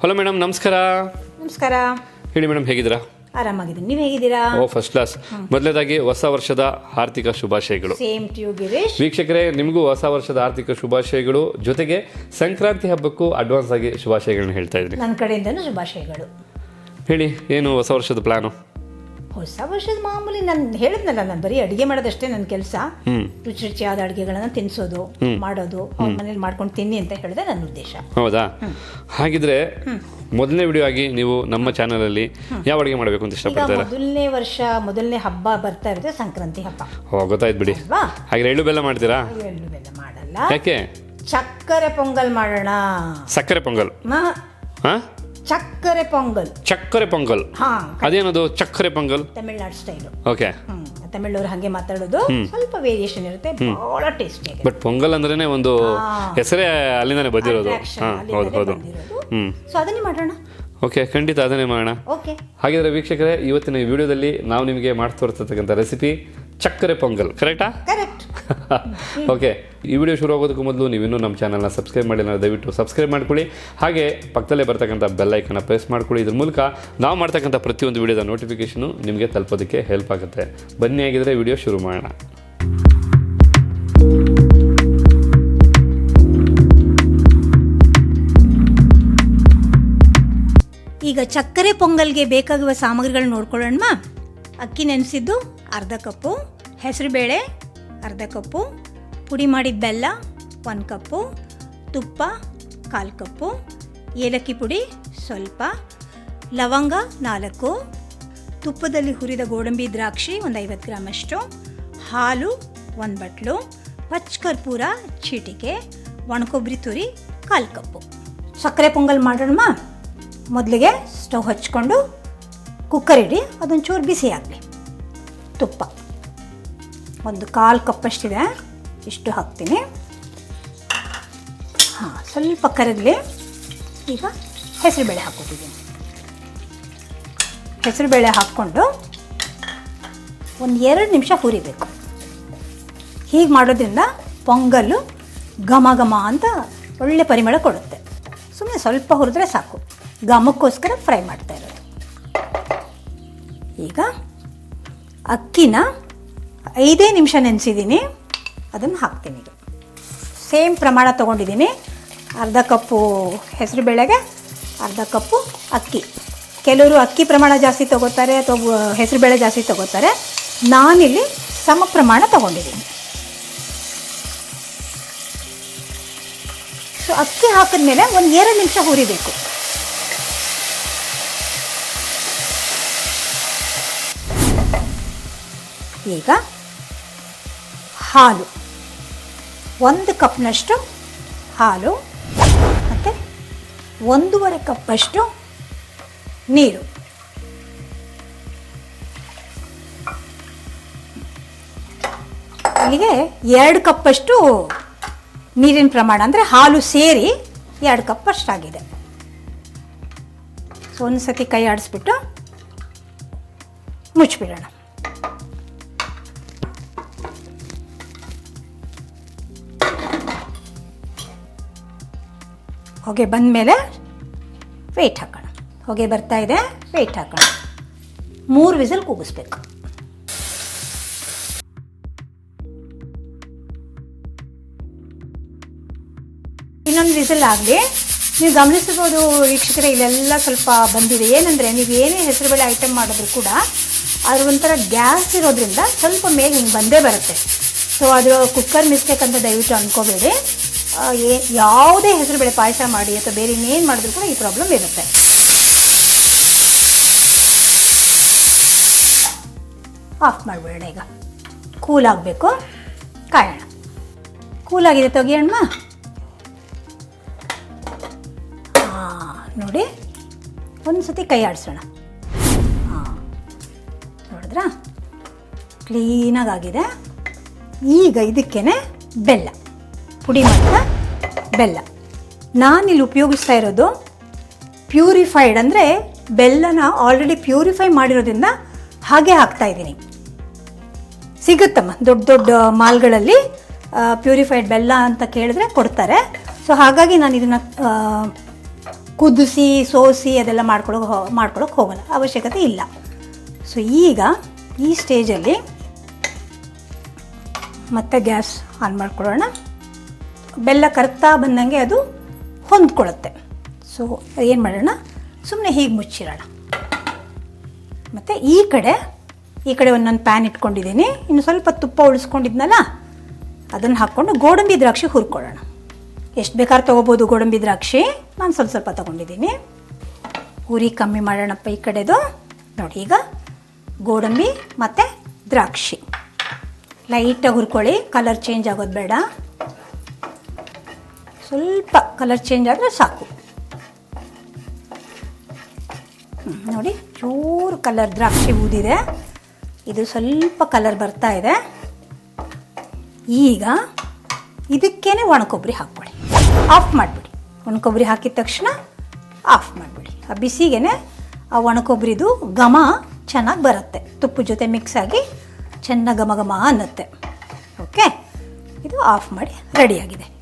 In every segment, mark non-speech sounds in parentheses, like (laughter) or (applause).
Hello madam ನಮಸ್ಕಾರ. ನಮಸ್ಕಾರ. ಹೇಳಿ ಮೇಡಮ್ ಹೇಗಿದ್ದೀರಾ? ಆರಾಮಾಗಿದ್ದೀನಿ. ನೀವು ಹೇಗಿದ್ದೀರಾ? ಓ ಫಸ್ಟ್ ಕ್ಲಾಸ್ ಮೊದಲನೇದಾಗಿ ಹೊಸ ವರ್ಷದ ಆರ್ಥಿಕ ಶುಭಾಶಯಗಳು. ಸೇಮ್ ಗಿರೀಶ್ ವೀಕ್ಷಕರೇ ನಿಮಗೂ ಹೊಸ ವರ್ಷದ ಆರ್ಥಿಕ ಶುಭಾಶಯಗಳು. ಜೊತೆಗೆ ಸಂಕ್ರಾಂತಿ ಹಬ್ಬಕ್ಕೂ ಅಡ್ವಾನ್ಸ್ ಆಗಿ ಶುಭಾಶಯಗಳನ್ನ ಹೇಳ್ತಾ ಇದ್ದೀನಿ. ನನ್ನ ಕಡೆಯಿಂದನೂ ಶುಭಾಶಯಗಳು. ಹೇಳಿ ಏನು ಹೊಸ ವರ್ಷದ ಪ್ಲಾನು ಹೊಸ ವರ್ಷದ ಮಾಮೂಲಿ ನಾನು ಹೇಳಿದ್ನಲ್ಲ ನಾನು ಬರೀ ಅಡುಗೆ ಮಾಡೋದಷ್ಟೇ ನನ್ನ ಕೆಲಸ. ರುಚಿ ರುಚಿಯಾದ ಅಡುಗೆಗಳನ್ನ ತಿನ್ಸೋದು ಮಾಡೋದು ಅವ್ರ ಮನೇಲಿ ಮಾಡ್ಕೊಂಡು ತಿನ್ನಿ ಅಂತ ಹೇಳಿದೆ ನನ್ನ ಉದ್ದೇಶ. ಹೌದಾ? ಹಾಗಿದ್ರೆ ಮೊದಲನೇ ವಿಡಿಯೋ ಆಗಿ ನೀವು ನಮ್ಮ ಚಾನಲಲ್ಲಿ ಯಾವ ಅಡುಗೆ ಮಾಡಬೇಕು ಅಂತ ಇಷ್ಟಪಡ್ತಾರೆ? ಮೊದಲನೇ ವರ್ಷ ಮೊದಲನೇ ಹಬ್ಬ ಬರ್ತಾ ಇರುತ್ತೆ ಸಂಕ್ರಾಂತಿ ಹಬ್ಬ. ಓ ಗೊತ್ತಾಯ್ತು ಬಿಡಿ. ಹಾಗೆ ಎಳ್ಳು ಬೆಲ್ಲ ಮಾಡ್ತೀರಾ? ಎಳ್ಳು ಬೆಲ್ಲ ಮಾಡಲ್ಲ. ಯಾಕೆ? ಸಕ್ಕರೆ ಪೊಂಗಲ್ ಮಾಡೋಣ. ಸಕ್ಕರೆ ಪೊಂಗಲ್. ಹಾ? ಚಕ್ಕರೆ ಪೊಂಗಲ್. ಚಕ್ಕರೆ ಪೊಂಗಲ್. ಹಾ ಅದೇನದು? ಚಕ್ಕರೆ ಪೊಂಗಲ್? ತಮಿಳ್ನಾಡು ಸ್ಟೈಲ್ ಓಕೆ ತಮಿಳ್ನವರು ತಮಿಳವ್ರು ಹಾಗೆ ಮಾತಾಡೋದು ಸ್ವಲ್ಪ ವೇರಿಯೇಷನ್ ಇರುತ್ತೆ ಬಹಳ ಟೇಸ್ಟಿ ಬಟ್ ಪೊಂಗಲ್ ಅಂದ್ರೇನೆ ಒಂದು ಹೆಸರೇ ಅಲ್ಲಿಂದಾನೆ ಬಂದಿರೋದು. ಹೌದು ಹೌದು. ಸೊ ಅದನ್ನೇ ಮಾಡೋಣ? ಓಕೆ ಖಂಡಿತ ಅದನ್ನೇ ಮಾಡೋಣ. ಓಕೆ ಹಾಗಿದ್ರೆ ವೀಕ್ಷಕರೇ ಇವತ್ತಿನ ಈ ವಿಡಿಯೋದಲ್ಲಿ ನಾವು ನಿಮಗೆ ಮಾಡ್ತಾ ತೋರಿಸ್ತಕ್ಕಂಥ ರೆಸಿಪಿ ಚಕ್ಕರೆ ಪೊಂಗಲ್. ಕರೆಕ್ಟಾ ಕರೆಕ್ಟ್ (laughs) ಓಕೆ ಈ ವಿಡಿಯೋ ಶುರು ಆಗೋದಕ್ಕೆ ಮೊದಲು ನೀವಿನ್ನೂ ನಮ್ಮ ಚಾನಲ್ನ ಸಬ್ಸ್ಕ್ರೈಬ್ ಮಾಡಿಲ್ಲ ದಯವಿಟ್ಟು ಸಬ್ಸ್ಕ್ರೈಬ್ ಮಾಡ್ಕೊಳ್ಳಿ. ಹಾಗೆ ಪಕ್ಕದಲ್ಲೇ ಬರ್ತಕ್ಕಂಥ ಬೆಲ್ ಐಕನ್ನ ಪ್ರೆಸ್ ಮಾಡ್ಕೊಳ್ಳಿ. ಇದ್ರ ಮೂಲಕ ನಾವು ಮಾಡ್ತಕ್ಕಂಥ ಪ್ರತಿಯೊಂದು ವಿಡಿಯೋದ ನೋಟಿಫಿಕೇಷನು ನಿಮಗೆ ತಲುಪೋದಕ್ಕೆ ಹೆಲ್ಪ್ ಆಗುತ್ತೆ. ಬನ್ನಿ ಆಗಿದ್ರೆ ವಿಡಿಯೋ ಶುರು ಮಾಡೋಣ. ಈಗ ಚಕ್ಕರೆ ಪೊಂಗಲ್ಗೆ ಬೇಕಾಗುವ ಸಾಮಗ್ರಿಗಳನ್ನ ನೋಡ್ಕೊಳ್ಳೋಣ ಅಕ್ಕಿ ನೆನೆಸಿದ್ದು ಅರ್ಧ ಕಪ್ಪು, ಹೆಸರುಬೇಳೆ ಅರ್ಧ ಕಪ್ಪು, ಪುಡಿ ಮಾಡಿದ ಬೆಲ್ಲ ಒಂದು ಕಪ್ಪು, ತುಪ್ಪ ಕಾಲು ಕಪ್ಪು, ಏಲಕ್ಕಿ ಪುಡಿ ಸ್ವಲ್ಪ, ಲವಂಗ ನಾಲ್ಕು, ತುಪ್ಪದಲ್ಲಿ ಹುರಿದ ಗೋಡಂಬಿ ದ್ರಾಕ್ಷಿ ಒಂದು ಐವತ್ತು ಗ್ರಾಮಷ್ಟು ಹಾಲು ಒಂದು ಬಟ್ಲು, ಪಚ್ ಕರ್ಪೂರ ಚೀಟಿಕೆ, ಒಣಕೊಬ್ಬರಿ ತುರಿ ಕಾಲು ಕಪ್ಪು. ಸಕ್ಕರೆ ಪೊಂಗಲ್ ಮಾಡೋಣ ಮೊದಲಿಗೆ ಸ್ಟವ್ ಹಚ್ಕೊಂಡು ಕುಕ್ಕರ್ ಇಡಿ, ಅದೊಂಚೂರು ಬಿಸಿ ಆಗಲಿ. ತುಪ್ಪ. ಒಂದು ಕಾಲು ಕಪ್ಪಷ್ಟಿದೆ ಇಷ್ಟು ಹಾಕ್ತೀನಿ. ಹಾಂ, ಸ್ವಲ್ಪ ಕರಗಲಿ. ಈಗ ಹೆಸರುಬೇಳೆ ಹಾಕ್ಕೊಟ್ಟಿದ್ದೀನಿ. ಹೆಸರುಬೇಳೆ ಹಾಕ್ಕೊಂಡು ಒಂದು ಎರಡು ನಿಮಿಷ ಹುರಿಬೇಕು. ಹೀಗೆ ಮಾಡೋದ್ರಿಂದ ಪೊಂಗಲ್ಲು ಘಮ ಘಮ ಅಂತ ಒಳ್ಳೆ ಪರಿಮಳ ಕೊಡುತ್ತೆ. ಸುಮ್ಮನೆ ಸ್ವಲ್ಪ ಹುರಿದ್ರೆ ಸಾಕು. ಘಮಕ್ಕೋಸ್ಕರ ಫ್ರೈ ಮಾಡ್ತಾ ಇರೋದು. ಈಗ ಅಕ್ಕಿನ ಐದೇ ನಿಮಿಷ ನೆನೆಸಿದ್ದೀನಿ. ಅದನ್ನು ಹಾಕ್ತೀನಿ ಈಗ. ಸೇಮ್ ಪ್ರಮಾಣ ತೊಗೊಂಡಿದ್ದೀನಿ. ಅರ್ಧ ಕಪ್ಪು ಹೆಸರು ಬೇಳೆಗೆ, ಅರ್ಧ ಕಪ್ಪು ಅಕ್ಕಿ. ಕೆಲವರು ಅಕ್ಕಿ ಪ್ರಮಾಣ ಜಾಸ್ತಿ ತೊಗೋತಾರೆ ಅಥವಾ ಹೆಸರು ಬೇಳೆ ಜಾಸ್ತಿ ತೊಗೋತಾರೆ. ನಾನಿಲ್ಲಿ ಸಮ ಪ್ರಮಾಣ ತೊಗೊಂಡಿದ್ದೀನಿ. ಸೊ ಅಕ್ಕಿ ಹಾಕಿದ್ಮೇಲೆ ಒಂದು ಎರಡು ನಿಮಿಷ ಹುರಿಬೇಕು. ಈಗ ಹಾಲು. ಒಂದು ಕಪ್ನಷ್ಟು ಹಾಲು. ಮತ್ತು ಒಂದೂವರೆ ಕಪ್ಪಷ್ಟು ನೀರು. ಅಲ್ಲಿಗೆ ಎರಡು ಕಪ್ಪಷ್ಟು ನೀರಿನ ಪ್ರಮಾಣ, ಅಂದರೆ ಹಾಲು ಸೇರಿ ಎರಡು ಕಪ್ ಆಗಿದೆ ಸೊ ಒಂದು ಸತಿ ಕೈ ಆಡಿಸ್ಬಿಟ್ಟು ಮುಚ್ಚಿಬಿಡೋಣ. ಹೊಗೆ ಬಂದ ಮೇಲೆ ವೆಯ್ಟ್ ಹಾಕೋಣ. ಹೊಗೆ ಬರ್ತಾ ಇದೆ ವೆಯ್ಟ್ ಹಾಕೋಣ. ಮೂರು ವಿಸಲ್ ಕೂಗಿಸ್ಬೇಕು. ಇನ್ನೊಂದು ವಿಸಲ್ ಆಗಲಿ. ನೀವು ಗಮನಿಸಬಹುದು ವೀಕ್ಷಕರೇ, ಇಲ್ಲೆಲ್ಲ ಸ್ವಲ್ಪ ಬಂದಿದೆ. ಏನಂದರೆ, ನೀವು ಏನೇ ಹೆಸರುಬೇಳೆ ಐಟಮ್ ಮಾಡಿದ್ರು ಕೂಡ ಅದ್ರ ಒಂಥರ ಗ್ಯಾಸ್ ಇರೋದ್ರಿಂದ ಸ್ವಲ್ಪ ಮೇಲೆ ಹಿಂಗೆ ಬಂದೇ ಬರುತ್ತೆ. ಸೊ ಅದು ಕುಕ್ಕರ್ ಮಿಸ್ಟೇಕ್ ಅಂತ ದಯವಿಟ್ಟು ಅಂದ್ಕೋಬೇಡಿ ಆ, ಹೆಸರು ಯಾವುದೇ ಹೆಸರುಬೇಳೆ ಪಾಯಸ ಮಾಡಿ ಅಥವಾ ಬೇರೆ ಇನ್ನೇನು ಮಾಡಿದ್ರು ಕೂಡ ಈ ಪ್ರಾಬ್ಲಮ್ ಇರುತ್ತೆ. ಆಫ್ ಮಾಡಿಬಿಡೋಣ ಈಗ. ಕೂಲ್ ಆಗಬೇಕು. ಕಾಯೋಣ. ಕೂಲಾಗಿದೆ ತೆಗಿಯೋಣ ಹಾಂ ನೋಡಿ. ಒಂದು ಸತಿ ಕೈ ಆಡಿಸೋಣ. ಹಾಂ ನೋಡಿದ್ರಾ? ಕ್ಲೀನಾಗಿ ಆಗಿದೆ. ಈಗ ಇದಕ್ಕೇ ಬೆಲ್ಲ. ಪುಡಿ ಮಾಡಿದ ಬೆಲ್ಲ. ನಾನಿಲ್ಲಿ ಉಪಯೋಗಿಸ್ತಾ ಇರೋದು ಪ್ಯೂರಿಫೈಡ್ ಅಂದರೆ ಬೆಲ್ಲನ ಆಲ್ರೆಡಿ ಪ್ಯೂರಿಫೈ ಮಾಡಿರೋದ್ರಿಂದ ಹಾಗೆ ಹಾಕ್ತಾ ಇದ್ದೀನಿ. ಸಿಗುತ್ತಮ್ಮ, ದೊಡ್ಡ ದೊಡ್ಡ ಮಾಲ್ಗಳಲ್ಲಿ ಪ್ಯೂರಿಫೈಡ್ ಬೆಲ್ಲ ಅಂತ ಕೇಳಿದ್ರೆ ಕೊಡ್ತಾರೆ. ಸೊ ಹಾಗಾಗಿ ನಾನು ಇದನ್ನು ಕುದಿಸಿ, ಸೋಸಿ ಅದೆಲ್ಲ ಮಾಡ್ಕೊಳಕ್ಕೆ ಹೋ ಮಾಡ್ಕೊಳಕ್ಕೆ ಹೋಗಲ್ಲ, ಅವಶ್ಯಕತೆ ಇಲ್ಲ. ಸೊ ಈಗ ಈ ಸ್ಟೇಜಲ್ಲಿ ಮತ್ತೆ ಗ್ಯಾಸ್ ಆನ್ ಮಾಡ್ಕೊಳ್ಳೋಣ. ಬೆಲ್ಲ ಕರ್ತಾ ಬಂದಂಗೆ ಅದು ಹೊಂದ್ಕೊಳ್ಳುತ್ತೆ. ಸೊ ಏನು ಮಾಡೋಣ? ಸುಮ್ಮನೆ ಹೀಗೆ ಮುಚ್ಚಿರೋಣ. ಮತ್ತು ಈ ಕಡೆ ಈ ಕಡೆ ಒಂದೊಂದು ಪ್ಯಾನ್ ಇಟ್ಕೊಂಡಿದ್ದೀನಿ. ಇನ್ನು ಸ್ವಲ್ಪ ತುಪ್ಪ ಉಳಿಸ್ಕೊಂಡಿದ್ನಲ್ಲ, ಅದನ್ನು ಹಾಕ್ಕೊಂಡು ಗೋಡಂಬಿ ದ್ರಾಕ್ಷಿ ಹುರ್ಕೊಳ್ಳೋಣ. ಎಷ್ಟು ಬೇಕಾದ್ರೂ ತೊಗೋಬೋದು ಗೋಡಂಬಿ ದ್ರಾಕ್ಷಿ. ನಾನು ಸ್ವಲ್ಪ ಸ್ವಲ್ಪ ತೊಗೊಂಡಿದ್ದೀನಿ. ಹುರಿ ಕಮ್ಮಿ ಮಾಡೋಣಪ್ಪ ಈ ಕಡೆದು. ನೋಡಿ ಈಗ ಗೋಡಂಬಿ ಮತ್ತು ದ್ರಾಕ್ಷಿ. ಲೈಟಾಗಿ ಹುರ್ಕೊಳ್ಳಿ ಕಲರ್ ಚೇಂಜ್ ಆಗೋದು ಬೇಡ. ಸ್ವಲ್ಪ ಕಲರ್ ಚೇಂಜ್ ಆದರೆ ಸಾಕು. ನೋಡಿ, ಚೂರು ಕಲರ್ ದ್ರಾಕ್ಷಿ ಊದಿದೆ. ಇದು ಸ್ವಲ್ಪ ಕಲರ್ ಬರ್ತಾ ಇದೆ. ಈಗ ಇದಕ್ಕೇನೆ ಒಣಕೊಬ್ಬರಿ ಹಾಕ್ಬಿಡಿ. ಆಫ್ ಮಾಡಿಬಿಡಿ. ಒಣಕೊಬ್ಬರಿ ಹಾಕಿದ ತಕ್ಷಣ ಆಫ್ ಮಾಡಿಬಿಡಿ. ಆ ಬಿಸಿಗೆ ಆ ಒಣಕೊಬ್ಬರಿದು ಘಮ ಚೆನ್ನಾಗಿ ಬರುತ್ತೆ. ತುಪ್ಪದ ಜೊತೆ ಮಿಕ್ಸ್ ಆಗಿ ಚೆನ್ನಾಗಿ ಘಮ ಘಮ ಅನ್ನತ್ತೆ. ಓಕೆ ಇದು ಆಫ್ ಮಾಡಿ ರೆಡಿಯಾಗಿದೆ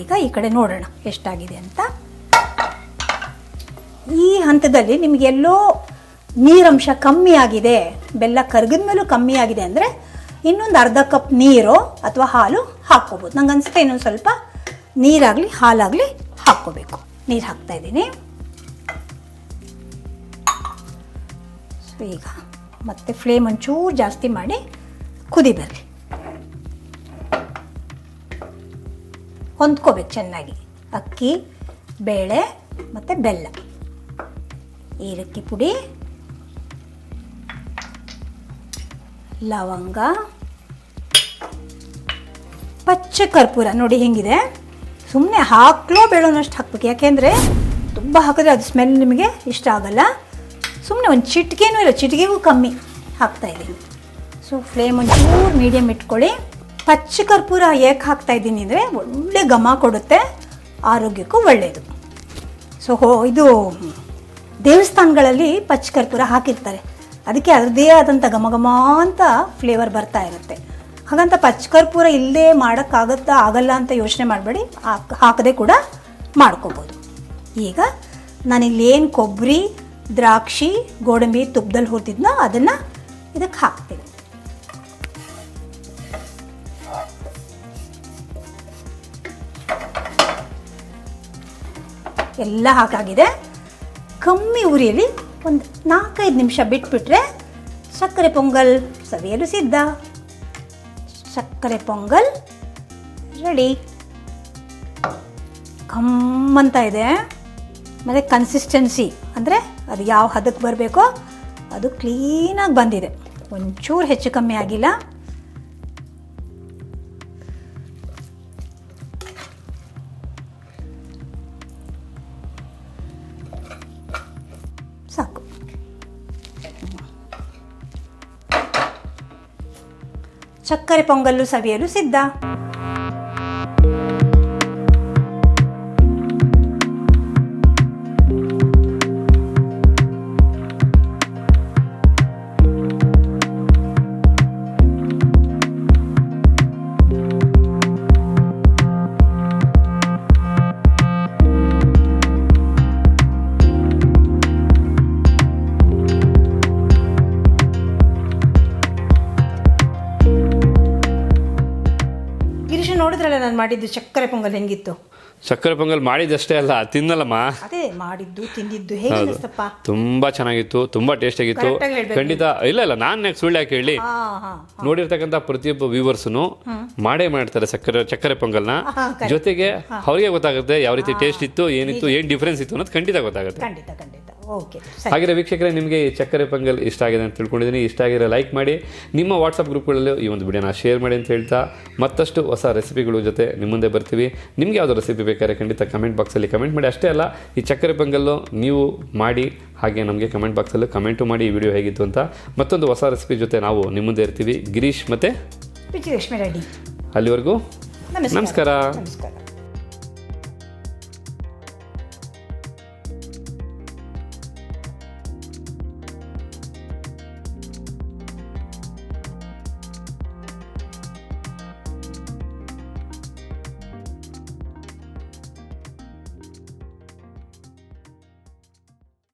ಈಗ ಈ ಕಡೆ ನೋಡೋಣ ಎಷ್ಟಾಗಿದೆ ಅಂತ. ಈ ಹಂತದಲ್ಲಿ ನಿಮಗೆಲ್ಲೋ ನೀರಂಶ ಕಮ್ಮಿ ಆಗಿದೆ, ಬೆಲ್ಲ ಕರಗಿದ ಮೇಲೂ ಕಮ್ಮಿ ಆಗಿದೆ ಅಂದರೆ ಇನ್ನೊಂದು ಅರ್ಧ ಕಪ್ ನೀರು ಅಥವಾ ಹಾಲು ಹಾಕ್ಕೋಬೋದು. ನಂಗೆ ಅನಿಸುತ್ತೆ ಇನ್ನೊಂದು ಸ್ವಲ್ಪ ನೀರಾಗಲಿ, ಹಾಲಾಗಲಿ ಹಾಕ್ಕೋಬೇಕು. ನೀರು ಹಾಕ್ತಾ ಇದ್ದೀನಿ. ಈಗ ಮತ್ತೆ ಫ್ಲೇಮ್ ಒಂಚೂರು ಜಾಸ್ತಿ ಮಾಡಿ ಕುದಿ ಬರಲಿ. ಹೊಂದ್ಕೋಬೇಕು ಚೆನ್ನಾಗಿ. ಅಕ್ಕಿ, ಬೇಳೆ ಮತ್ತು ಬೆಲ್ಲ. ಏಲಕ್ಕಿ ಪುಡಿ, ಲವಂಗ, ಪಚ್ಚ ಕರ್ಪೂರ. ನೋಡಿ ಹೆಂಗಿದೆ. ಸುಮ್ಮನೆ ಹಾಕ್ಲೋ ಬೇಳೋನಷ್ಟು ಹಾಕ್ಬೇಕು. ಯಾಕೆಂದರೆ ತುಂಬ ಹಾಕಿದ್ರೆ ಅದು ಸ್ಮೆಲ್ ನಿಮಗೆ ಇಷ್ಟ ಆಗಲ್ಲ. ಸುಮ್ಮನೆ ಒಂದು ಚಿಟಿಕೆನೂ ಇಲ್ಲ, ಚಿಟಿಕೆಗೂ ಕಮ್ಮಿ ಹಾಕ್ತಾ ಇದ್ದೀನಿ. ಸೊ ಫ್ಲೇಮ್ ಒಂಚೂರು ಮೀಡಿಯಮ್ ಇಟ್ಕೊಳ್ಳಿ. ಪಚ್ಚ ಕರ್ಪೂರ ಏಕೆ ಹಾಕ್ತಾ ಇದ್ದೀನಿ ಅಂದರೆ ಒಳ್ಳೆ ಘಮ ಕೊಡುತ್ತೆ, ಆರೋಗ್ಯಕ್ಕೂ ಒಳ್ಳೆಯದು ಸೊ ಹೋ, ಇದು ದೇವಸ್ಥಾನಗಳಲ್ಲಿ ಪಚ್ಚ ಕರ್ಪೂರ ಹಾಕಿರ್ತಾರೆ. ಅದಕ್ಕೆ ಅದರದೇ ಆದಂಥ ಘಮ ಘಮ ಅಂತ ಫ್ಲೇವರ್ ಬರ್ತಾ ಇರುತ್ತೆ. ಹಾಗಂತ ಪಚ್ಚ ಕರ್ಪೂರ ಇಲ್ಲದೆ ಮಾಡೋಕ್ಕಾಗತ್ತಾ ಆಗಲ್ಲ ಅಂತ ಯೋಚನೆ ಮಾಡಬೇಡಿ, ಹಾಕ್, ಹಾಕದೆ ಕೂಡ ಮಾಡ್ಕೋಬೋದು. ಈಗ ನಾನಿಲ್ಲಿ ಏನು ಕೊಬ್ಬರಿ ದ್ರಾಕ್ಷಿ, ಗೋಡಂಬಿ ತುಪ್ಪದಲ್ಲಿ ಹುರಿದಿದ್ನೋ ಅದನ್ನು ಇದಕ್ಕೆ ಹಾಕ್ತೀನಿ. ಎಲ್ಲ ಹಾಕಾಗಿದೆ. ಕಮ್ಮಿ ಉರಿಯಲ್ಲಿ ಒಂದು ನಾಲ್ಕೈದು ನಿಮಿಷ ಬಿಟ್ಬಿಟ್ರೆ ಸಕ್ಕರೆ ಪೊಂಗಲ್ ಸವಿಯಲು ಸಿದ್ಧ. ಸಕ್ಕರೆ ಪೊಂಗಲ್ ರೆಡಿ ಕಮ್ಮಂತ ಇದೆ. ಮತ್ತು ಕನ್ಸಿಸ್ಟೆನ್ಸಿ ಅಂದರೆ ಅದು ಯಾವ ಹದಕ್ಕೆ ಬರಬೇಕೋ ಅದು ಕ್ಲೀನಾಗಿ ಬಂದಿದೆ. ಒಂಚೂರು ಹೆಚ್ಚು ಕಮ್ಮಿ ಆಗಿಲ್ಲ. ಸಕ್ಕರೆ ಪೊಂಗಲ್ಲು ಸವಿಯಲು ಸಿದ್ಧ. ನಾನು ಮಾಡಿದ್ದು ಸಕ್ಕರೆ ಪೊಂಗಲ್ ಹೆಂಗಿತ್ತು? ಸಕ್ಕರೆ ಪೊಂಗಲ್ ಮಾಡಿದ್ದಷ್ಟೇ ಅಲ್ಲ ತಿನ್ನಲ್ಲಮ್ಮ. ಅದೇ ಮಾಡಿದ್ದು ತಿಂದಿದ್ದು ಹೇಗೆ ತುಂಬಾ ಚೆನ್ನಾಗಿತ್ತು ತುಂಬಾ ಟೇಸ್ಟ್ ಆಗಿತ್ತು. Correct ಆಗಿ ಹೇಳ್ಬೇಕು ಖಂಡಿತ ಇಲ್ಲ ಇಲ್ಲ ನಾನು ಯಾಕೆ ಸುಳ್ಳು ಯಾಕೆ ಹೇಳಿ? ಹಾ ಹಾ ನೋಡಿರ್ತಕ್ಕಂಥ ಪ್ರತಿಯೊಬ್ಬ ವ್ಯೂವರ್ಸ್ನು ಮಾಡೇ ಮಾಡ್ತಾರೆ ಸಕ್ಕರೆ ಚಕ್ಕರೆ ಪೊಂಗಲ್ನ. ಹಾ, correct. ಜೊತೆಗೆ ಅವ್ರಿಗೆ ಗೊತ್ತಾಗುತ್ತೆ ಯಾವ ರೀತಿ ಟೇಸ್ಟ್ ಇತ್ತು ಏನಿತ್ತು ಏನ್ ಡಿಫ್ರೆನ್ಸ್ ಇತ್ತು ಅನ್ನೋದು ಖಂಡಿತ ಗೊತ್ತಾಗುತ್ತೆ. ಖಂಡಿತ ಖಂಡಿತ. ಓಕೆ ಹಾಗೆ ವೀಕ್ಷಕರೇ ನಿಮಗೆ ಈ ಚಕ್ಕರೆ ಪೊಂಗಲ್ ಇಷ್ಟ ಆಗಿದೆ ಅಂತ ತಿಳ್ಕೊಂಡಿದ್ದೀನಿ. ಇಷ್ಟ ಆಗಿರೋ ಲೈಕ್ ಮಾಡಿ. ನಿಮ್ಮ ವಾಟ್ಸಪ್ ಗ್ರೂಪ್ಗಳಲ್ಲೂ ಈ ಒಂದು ವಿಡಿಯೋನ ಶೇರ್ ಮಾಡಿ ಅಂತ ಹೇಳ್ತಾ ಮತ್ತಷ್ಟು ಹೊಸ ರೆಸಿಪಿಗಳ ಜೊತೆ ನಿಮ್ಮ ಮುಂದೆ ಬರ್ತೀವಿ. ನಿಮಗೆ ಯಾವುದೋ ರೆಸಿಪಿ ಬೇಕಾದ್ರೆ ಖಂಡಿತ ಕಮೆಂಟ್ ಬಾಕ್ಸಲ್ಲಿ ಕಮೆಂಟ್ ಮಾಡಿ. ಅಷ್ಟೇ ಅಲ್ಲ ಈ ಚಕ್ಕರೆ ಪೊಂಗಲ್ಲು ನೀವು ಮಾಡಿ ಹಾಗೆ ನಮಗೆ ಕಮೆಂಟ್ ಬಾಕ್ಸಲ್ಲಿ ಕಮೆಂಟು ಮಾಡಿ ಈ ವಿಡಿಯೋ ಹೇಗಿತ್ತು ಅಂತ ಮತ್ತೊಂದು ಹೊಸ ರೆಸಿಪಿ ಜೊತೆ ನಾವು ನಿಮ್ಮ ಮುಂದೆ ಇರ್ತೀವಿ. ಗಿರೀಶ್ ಮತ್ತು ವಿಜಯಲಕ್ಷ್ಮಿ ರೆಡ್ಡಿ. ಅಲ್ಲಿವರೆಗೂ ನಮಸ್ಕಾರ. ನಮಸ್ಕಾರ.